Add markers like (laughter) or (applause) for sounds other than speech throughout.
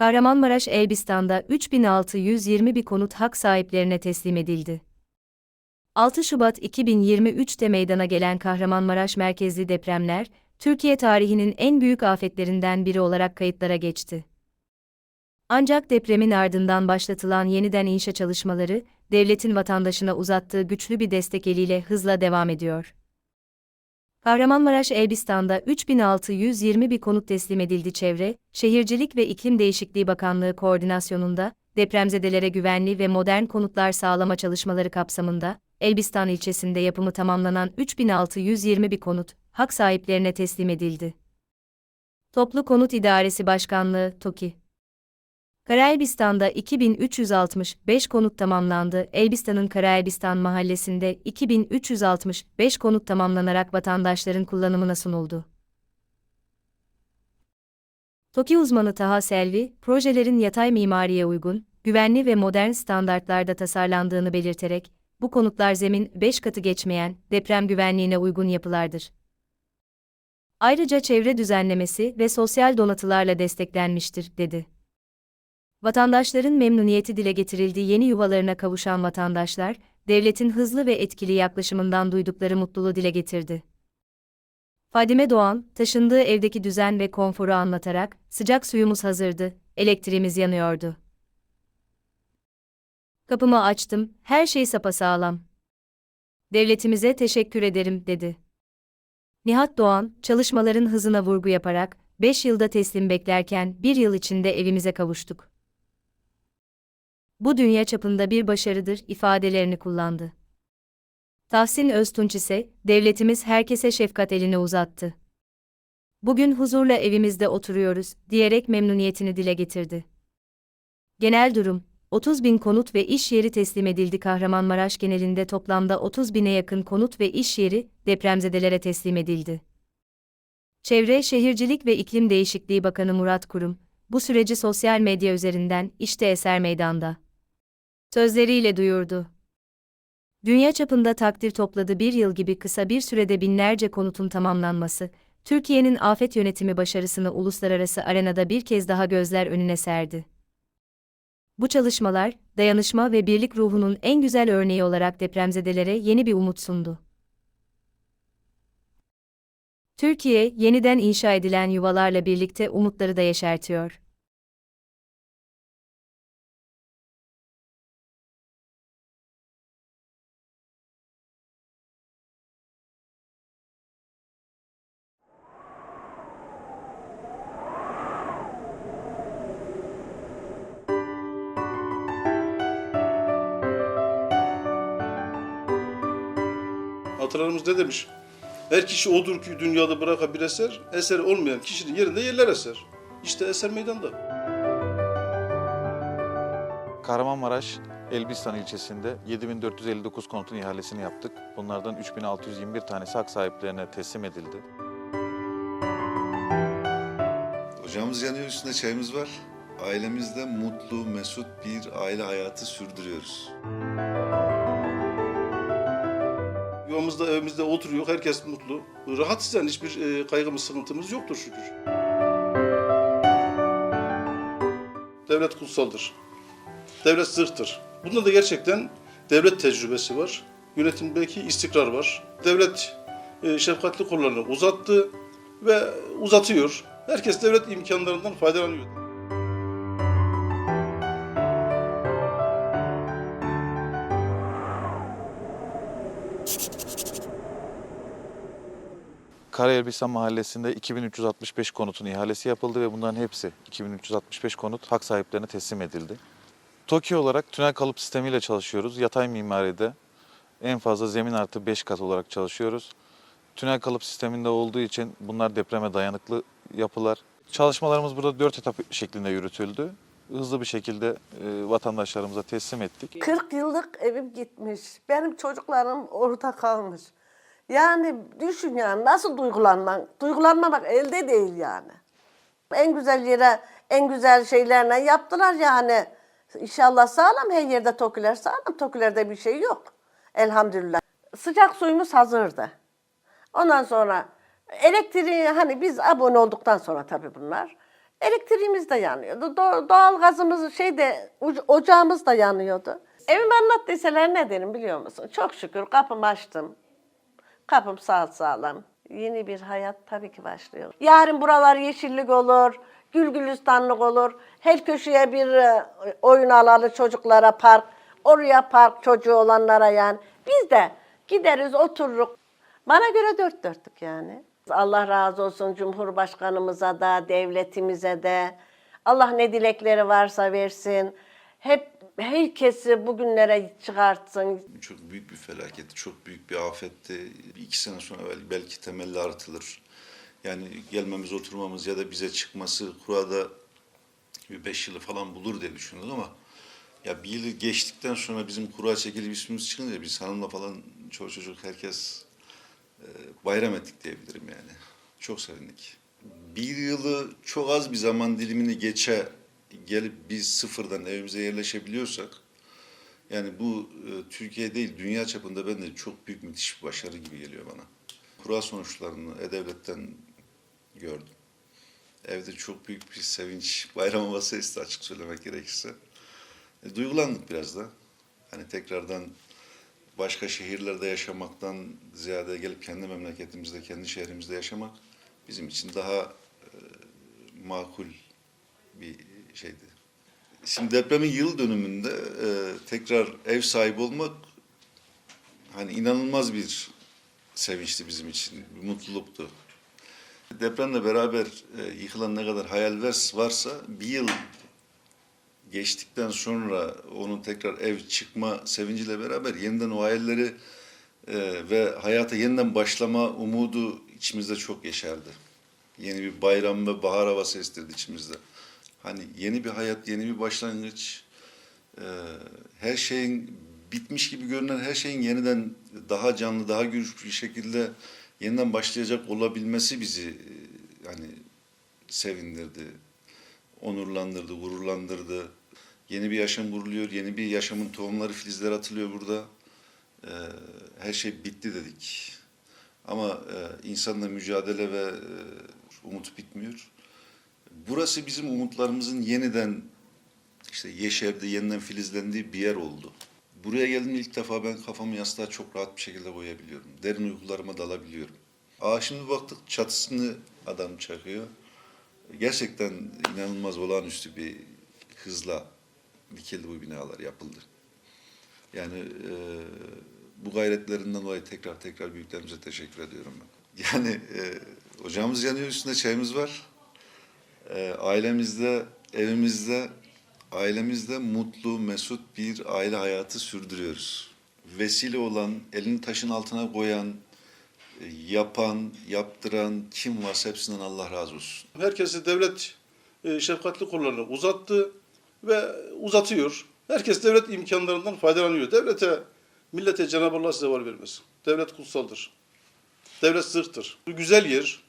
Kahramanmaraş Elbistan'da 3620 bir konut hak sahiplerine teslim edildi. 6 Şubat 2023'te meydana gelen Kahramanmaraş merkezli depremler, Türkiye tarihinin en büyük afetlerinden biri olarak kayıtlara geçti. Ancak depremin ardından başlatılan yeniden inşa çalışmaları, devletin vatandaşına uzattığı güçlü bir destek eliyle hızla devam ediyor. Kahramanmaraş Elbistan'da 3620 bir konut teslim edildi Çevre, Şehircilik ve İklim Değişikliği Bakanlığı koordinasyonunda, depremzedelere güvenli ve modern konutlar sağlama çalışmaları kapsamında, Elbistan ilçesinde yapımı tamamlanan 3620 bir konut, hak sahiplerine teslim edildi. Toplu Konut İdaresi Başkanlığı, TOKİ Karaelbistan'da 2365 konut tamamlandı. Elbistan'ın Karaelbistan mahallesinde 2365 konut tamamlanarak vatandaşların kullanımına sunuldu. TOKİ uzmanı Taha Selvi, projelerin yatay mimariye uygun, güvenli ve modern standartlarda tasarlandığını belirterek, bu konutlar zemin 5 katı geçmeyen, deprem güvenliğine uygun yapılardır. Ayrıca çevre düzenlemesi ve sosyal donatılarla desteklenmiştir, dedi. Vatandaşların memnuniyeti dile getirildiği yeni yuvalarına kavuşan vatandaşlar, devletin hızlı ve etkili yaklaşımından duydukları mutluluğu dile getirdi. Fadime Doğan, taşındığı evdeki düzen ve konforu anlatarak, sıcak suyumuz hazırdı, elektriğimiz yanıyordu. Kapımı açtım, her şey sapasağlam. Devletimize teşekkür ederim, dedi. Nihat Doğan, çalışmaların hızına vurgu yaparak, 5 yılda teslim beklerken 1 yıl içinde evimize kavuştuk. Bu dünya çapında bir başarıdır ifadelerini kullandı. Tahsin Öztunç ise, devletimiz herkese şefkat elini uzattı. Bugün huzurla evimizde oturuyoruz, diyerek memnuniyetini dile getirdi. Genel durum, 30 bin konut ve iş yeri teslim edildi Kahramanmaraş genelinde toplamda 30 bine yakın konut ve iş yeri, depremzedelere teslim edildi. Çevre Şehircilik ve İklim Değişikliği Bakanı Murat Kurum, bu süreci sosyal medya üzerinden işte eser meydanda sözleriyle duyurdu. Dünya çapında takdir topladı bir yıl gibi kısa bir sürede binlerce konutun tamamlanması, Türkiye'nin afet yönetimi başarısını uluslararası arenada bir kez daha gözler önüne serdi. Bu çalışmalar, dayanışma ve birlik ruhunun en güzel örneği olarak depremzedelere yeni bir umut sundu. Türkiye, yeniden inşa edilen yuvalarla birlikte umutları da yeşertiyor. Atalarımız ne demiş? Her kişi odur ki dünyada bıraka bir eser, eser olmayan kişinin yerinde yerler eser. İşte eser meydanda. Kahramanmaraş, Elbistan ilçesinde 7459 konutun ihalesini yaptık. Bunlardan 3621 tanesi hak sahiplerine teslim edildi. Ocağımız yanıyor, üstünde çayımız var. Ailemizde mutlu, mesut bir aile hayatı sürdürüyoruz. Yuvamızda, evimizde oturuyor, herkes mutlu. Rahatsız yani hiçbir e, kaygımız, sıkıntımız yoktur şükür. Devlet kutsaldır. Devlet zırhtır. Bunda da gerçekten devlet tecrübesi var. Yönetimdeki istikrar var. Devlet e, şefkatli kollarını uzattı ve uzatıyor. Herkes devlet imkanlarından faydalanıyor. Kara Elbistan Mahallesi'nde 2365 konutun ihalesi yapıldı ve bunların hepsi 2365 konut hak sahiplerine teslim edildi. TOKİ olarak tünel kalıp sistemiyle çalışıyoruz. Yatay mimaride en fazla zemin artı 5 kat olarak çalışıyoruz. Tünel kalıp sisteminde olduğu için bunlar depreme dayanıklı yapılar. Çalışmalarımız burada 4 etap şeklinde yürütüldü. Hızlı bir şekilde e, vatandaşlarımıza teslim ettik. 40 yıllık evim gitmiş. Benim çocuklarım orada kalmış. Yani düşün yani nasıl duygulanmak? Duygulanmamak elde değil yani. En güzel yere en güzel şeylerle yaptılar yani. İnşallah sağlam her yerde tokiler sağlam. Tokilerde bir şey yok. Elhamdülillah. Sıcak suyumuz hazırdı. Ondan sonra elektriği hani biz abone olduktan sonra tabii bunlar. Elektriğimiz de yanıyordu. Do- doğal gazımız şeyde uc- ocağımız da yanıyordu. Evimi anlat deseler ne derim biliyor musun? Çok şükür kapımı açtım. Kapım sağ sağlam. Yeni bir hayat tabii ki başlıyor. Yarın buralar yeşillik olur, gül gülistanlık olur. Her köşeye bir e, oyun alanı çocuklara park. Oraya park çocuğu olanlara yani. Biz de gideriz otururuz. Bana göre dört dörtlük yani. Allah razı olsun Cumhurbaşkanımıza da, devletimize de. Allah ne dilekleri varsa versin. Hep herkesi bugünlere çıkartsın. Çok büyük bir felaketti, çok büyük bir afetti. İki sene sonra belki, temelli artılır. Yani gelmemiz, oturmamız ya da bize çıkması kurada bir beş yılı falan bulur diye düşünüyorduk ama ya bir yıl geçtikten sonra bizim kura çekilip ismimiz çıkınca biz hanımla falan çoğu çocuk herkes e, bayram ettik diyebilirim yani. Çok sevindik. Bir yılı çok az bir zaman dilimini geçe gelip biz sıfırdan evimize yerleşebiliyorsak yani bu e, Türkiye değil dünya çapında ben de çok büyük müthiş bir başarı gibi geliyor bana. Kura sonuçlarını E-Devlet'ten gördüm. Evde çok büyük bir sevinç, (laughs) bayram havası esti açık söylemek gerekirse. E, duygulandık biraz da. Hani tekrardan başka şehirlerde yaşamaktan ziyade gelip kendi memleketimizde, kendi şehrimizde yaşamak bizim için daha e, makul bir şeydi. Şimdi depremin yıl dönümünde e, tekrar ev sahibi olmak hani inanılmaz bir sevinçti bizim için, bir mutluluktu. Depremle beraber e, yıkılan ne kadar hayal varsa bir yıl geçtikten sonra onun tekrar ev çıkma sevinciyle beraber yeniden o hayalleri e, ve hayata yeniden başlama umudu içimizde çok yeşerdi. Yeni bir bayram ve bahar havası estirdi içimizde. Hani yeni bir hayat, yeni bir başlangıç, e, her şeyin bitmiş gibi görünen her şeyin yeniden daha canlı, daha güçlü bir şekilde yeniden başlayacak olabilmesi bizi e, hani sevindirdi, onurlandırdı, gururlandırdı. Yeni bir yaşam kuruluyor, yeni bir yaşamın tohumları, filizleri atılıyor burada. E, her şey bitti dedik. Ama e, insanla mücadele ve e, umut bitmiyor. Burası bizim umutlarımızın yeniden işte yeşerdiği, yeniden filizlendiği bir yer oldu. Buraya geldiğimde ilk defa ben kafamı yastığa çok rahat bir şekilde koyabiliyorum. Derin uykularıma dalabiliyorum. Aa şimdi baktık çatısını adam çakıyor. Gerçekten inanılmaz olağanüstü bir hızla dikildi bu binalar, yapıldı. Yani e, bu gayretlerinden dolayı tekrar tekrar büyüklerimize teşekkür ediyorum ben. Yani e, ocağımız yanıyor, üstünde çayımız var. E, ailemizde, evimizde, ailemizde mutlu, mesut bir aile hayatı sürdürüyoruz. Vesile olan, elini taşın altına koyan, e, yapan, yaptıran kim varsa hepsinden Allah razı olsun. Herkesi devlet e, şefkatli kollarını uzattı ve uzatıyor. Herkes devlet imkanlarından faydalanıyor. Devlete, millete Cenab-ı Allah size var vermesin. Devlet kutsaldır. Devlet zırhtır. Bu güzel yer.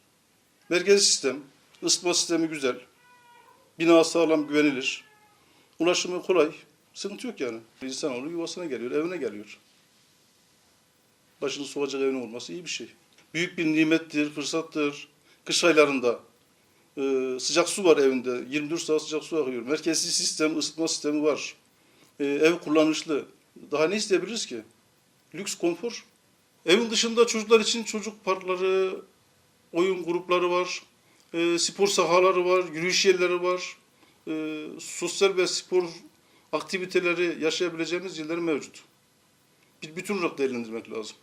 Merkezi sistem, ısıtma sistemi güzel. Bina sağlam, güvenilir. Ulaşımı kolay. Sıkıntı yok yani. İnsanoğlu yuvasına geliyor, evine geliyor. Başını sokacak evin olması iyi bir şey. Büyük bir nimettir, fırsattır. Kış aylarında ee, sıcak su var evinde. 24 saat sıcak su akıyor. Merkezi sistem, ısıtma sistemi var. Ee, ev kullanışlı. Daha ne isteyebiliriz ki? Lüks, konfor. Evin dışında çocuklar için çocuk parkları, oyun grupları var. Ee, spor sahaları var, yürüyüş yerleri var. Ee, sosyal ve spor aktiviteleri yaşayabileceğimiz yerler mevcut. Bir bütün olarak değerlendirmek lazım.